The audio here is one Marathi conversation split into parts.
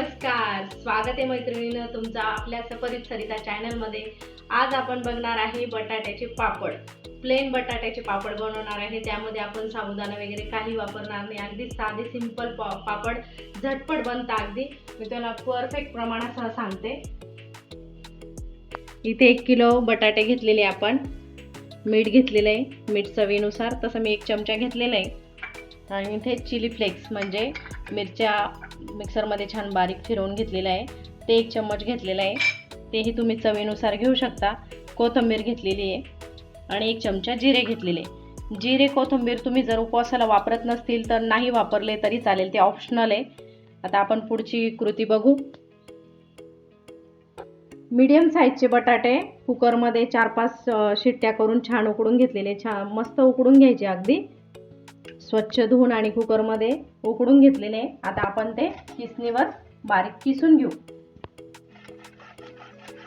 नमस्कार. स्वागत आहे मैत्रिणीनं तुमचा आपल्या सपरित सरिता चॅनलमध्ये आज आपण बघणार आहे बटाट्याचे पापड. प्लेन बटाट्याचे पापड बनवणार आहे. त्यामध्ये आपण साबुदाणा वगैरे काही वापरणार नाही. अगदी साधे सिंपल पा पापड झटपट बनतं अगदी. मी त्याला परफेक्ट प्रमाणासह सांगते. इथे एक किलो बटाटे घेतलेले आपण. मीठ घेतलेलं आहे. मीठ चवीनुसार. तसं मी एक चमचा घेतलेला आहे. आणि इथे चिली फ्लेक्स म्हणजे मिरच्या मिक्सरमध्ये छान बारीक फिरवून घेतलेलं आहे. ते एक चम्मच घेतलेलं आहे. तेही तुम्ही चवीनुसार घेऊ शकता. कोथिंबीर घेतलेली आहे आणि एक चमचा जिरे घेतलेले जिरे कोथिंबीर तुम्ही जर उपवासाला वापरत नसतील तर नाही वापरले तरी चालेल. ते ऑप्शनल आहे. आता आपण पुढची कृती बघू. मीडियम साईजचे बटाटे कुकरमध्ये चार पाच शिट्ट्या करून छान उकडून घेतलेले. छान मस्त उकडून घ्यायचे अगदी. स्वच्छ धुवून आणि कुकरमध्ये उकडून घेतलेले. आता आपण ते किसणीवर बारीक किसून घेऊ.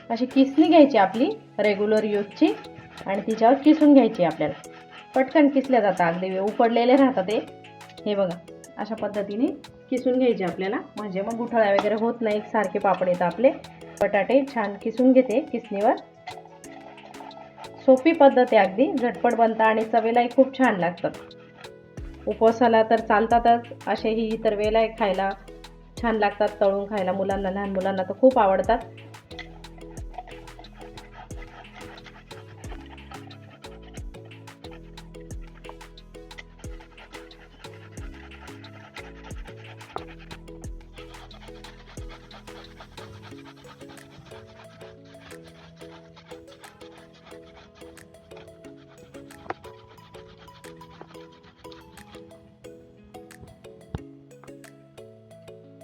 अशी किसणी घ्यायची आपली रेग्युलर यूजची आणि तिच्यावर किसून घ्यायची आपल्याला. पटकन किसल्या जातात अगदी उकडलेले राहतात ते. हे बघा अशा पद्धतीने किसून घ्यायचे आपल्याला. म्हणजे मग गुठळ्या वगैरे होत नाही सारखे पापड येतात आपले. बटाटे छान किसून घेते किसणीवर. सोपी पद्धत आहे अगदी झटपट बनतं आणि चवेलाही खूप छान लागतात. उपवासाला तर चालतातच. असेही इतर वेळेला खायला छान लागतात तळून खायला. मुलांना लहान मुलांना तर खूप आवडतात.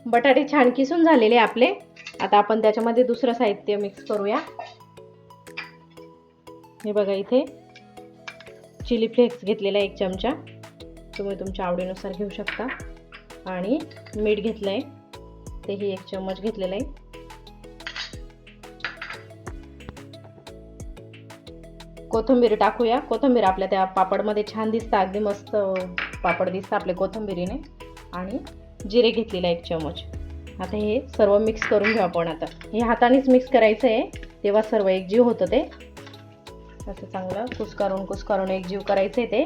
बटाटे छान किसून झालेले आपले. आता आपण त्याच्यामध्ये दुसरं साहित्य मिक्स करूया. हे बघा इथे चिली फ्लेक्स घेतलेला एक चमचा. तुम्ही तुमच्या आवडीनुसार घेऊ शकता. आणि मीठ घेतलं आहे तेही एक चम्मच घेतलेलं आहे. कोथिंबीर टाकूया. कोथिंबीर आपल्या त्या पापडमध्ये छान दिसतं. अगदी मस्त पापड दिसतं आपले कोथिंबीरीने. आणि जिरे घेतलेला एक चमच आता हे सर्व मिक्स करून घेऊ आपण आता. हे हातानेच मिक्स करायचं आहे तेव्हा सर्व एकजीव होतं ते. असं चांगलं कुसकारून कुसकारून एकजीव करायचं आहे ते.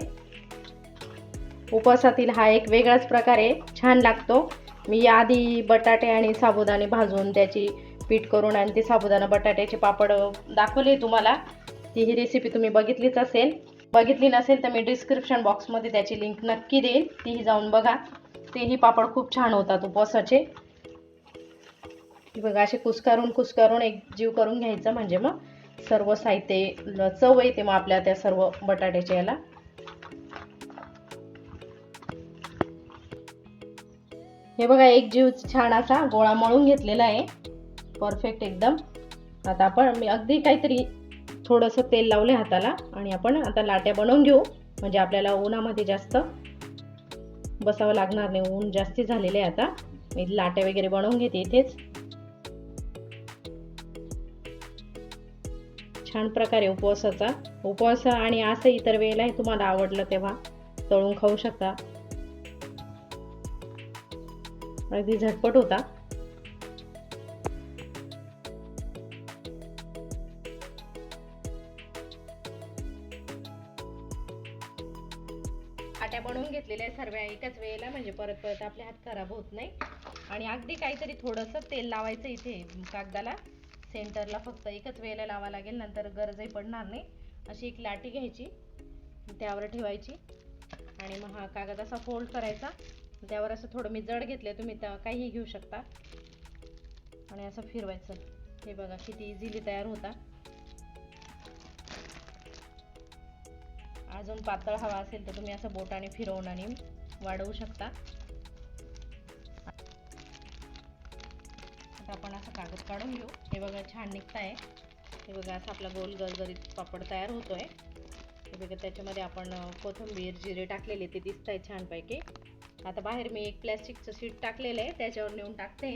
उपवासातील हा एक वेगळाच प्रकारे छान लागतो. मी याआधी बटाटे आणि साबुदाणे भाजून त्याची पीठ करून आणि ते साबुदाणा बटाट्याचे पापड दाखवले तुम्हाला. ती ही रेसिपी तुम्ही बघितलीच असेल. बघितली नसेल तर मी डिस्क्रिप्शन बॉक्समध्ये त्याची लिंक नक्की देईल तीही जाऊन बघा. तेही पापड खूप छान होतात उपवासाचे. बघा असे कुसकारून कुसकारून एक जीव करून घ्यायचं म्हणजे मग सर्व साहित्य चव येते मग आपल्या त्या सर्व बटाट्याच्या याला. हे बघा एक जीव छान असा गोळा मळून घेतलेला आहे. परफेक्ट एकदम. आता आपण मी अगदी काहीतरी थोडंसं तेल लावले हाताला आणि आपण आता लाट्या बनवून घेऊ. म्हणजे आपल्याला उन्हामध्ये जास्त बसावं लागणार नाही ऊन जास्ती झालेले आहे आता. मी लाटे वगैरे बनवून घेते इथेच. छान प्रकारे उपवासाचा. उपवास आणि असं इतर वेळेलाही तुम्हाला आवडलं तेव्हा तळून खाऊ शकता. अगदी झटपट होता. आट्या बनवून घेतलेल्या आहे सर्व एकाच वेळेला म्हणजे परत परत आपले हात खराब होत नाही. आणि अगदी काहीतरी थोडंसं तेल लावायचं इथे. कागदाला सेंटरला फक्त एकच वेळेला लावा लागेल नंतर गरजही पडणार नाही. अशी एक लाटी घ्यायची त्यावर ठेवायची. आणि मग हा कागद असा फोल्ड करायचा. त्यावर असं थोडं मी जड घेतलं तुम्ही त्या काहीही घेऊ शकता. आणि असं फिरवायचं. हे बघा किती इझिली तयार होता. अजून पातळ हवा असेल तर तुम्ही असं बोटाने फिरवून आणि वाढवू शकता. आता आपण असं कागद काढून घेऊ. हे बघा छान निघत आहे हे बघा असं आपला गोल गरगरीत पापड तयार होतो आहे हे बघा त्याच्यामध्ये आपण कोथिंबीर जिरे टाकलेले ते दिसत आहे छानपैकी. आता बाहेर मी एक प्लॅस्टिकचं शीट टाकलेलं आहे त्याच्यावर नेऊन टाकते.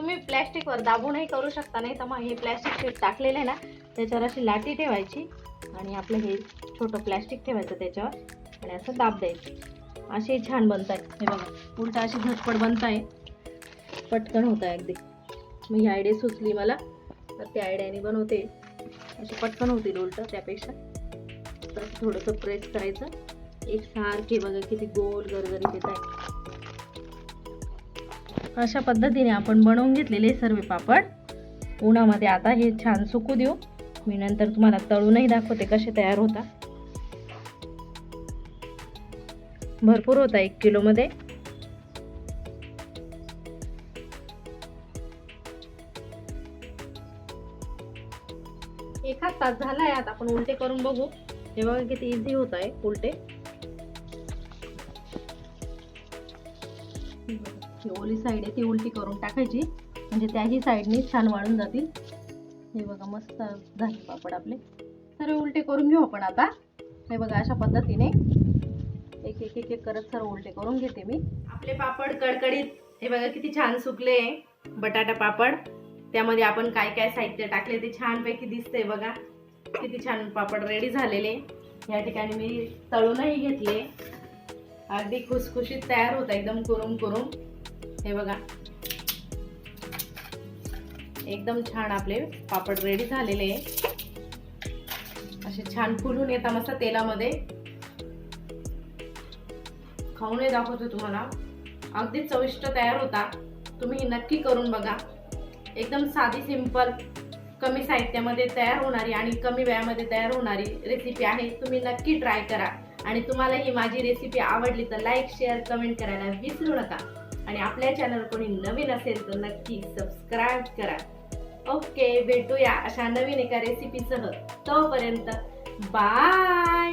तुम्ही प्लॅस्टिकवर दाबूनही करू शकता नाही तर मग हे प्लॅस्टिक शीट टाकलेलं आहे ना त्याच्यावर अशी लाटी ठेवायची आणि आपलं हे छोटं प्लॅस्टिक ठेवायचं त्याच्यावर आणि असं दाब द्यायचं. असे छान बनत आहे हे बघा उलटा अशी झटपट बनत आहे पटकन होत आहे अगदी. मी ही आयडिया सुचली मला. तर त्या आयडियाने बनवते. अशी पटकन होतील उलटं त्यापेक्षा. तर थोडंसं प्रेस करायचं. एक सारखे बघा किती गोल गरगरीत येत आहे. अशा पद्धतीने आपण बनवून घेतलेले सर्व पापड. उन्हामध्ये आता हे छान सुकू देऊ. मी नंतर तुम्हाला तळूनही दाखवते कसे तयार होता. भरपूर होता एक किलोमध्ये. एखाद तास झाला आहे आता आपण उलटे करून बघू. हे बघा किती इझी होत आहे उलटे. ही ओली साईड आहे ती उलटी करून टाकायची. म्हणजे त्याही साईडने छान वाळून जातील. हे बघा मस्त झाले पापड आपले. सर्व उलटे करून घेऊ आपण आता. हे बघा अशा पद्धतीने एक एक एक एक करत सर्व उलटे करून घेते मी. आपले पापड कडकडीत हे बघा किती छान सुकले बटाटा पापड. त्यामध्ये आपण काय काय साहित्य टाकले ते छानपैकी दिसतंय बघा. किती छान पापड रेडी झालेले. या ठिकाणी मी तळूनही घेतले. अगदी खुसखुशीत तयार होता एकदम कुरुम कुरुम हे बघा. एकदम छान आपले पापड रेडी झालेले असे छान फुलून येतात मस्त तेलामध्ये. खाऊनही दाखवतो तुम्हाला. अगदी चविष्ट तयार होता. तुम्ही नक्की करून बघा. एकदम साधी सिंपल कमी साहित्यामध्ये तयार होणारी आणि कमी वेळामध्ये तयार होणारी रेसिपी आहे. तुम्ही नक्की ट्राय करा. आणि तुम्हाला ही माझी रेसिपी आवडली तर लाईक शेअर कमेंट करायला विसरू नका. आणि आपल्या चॅनल कोणी नवीन असेल तर नक्की सबस्क्राईब करा. ओके भेटूया अशा नवीन एका रेसिपीसह तोपर्यंत बाय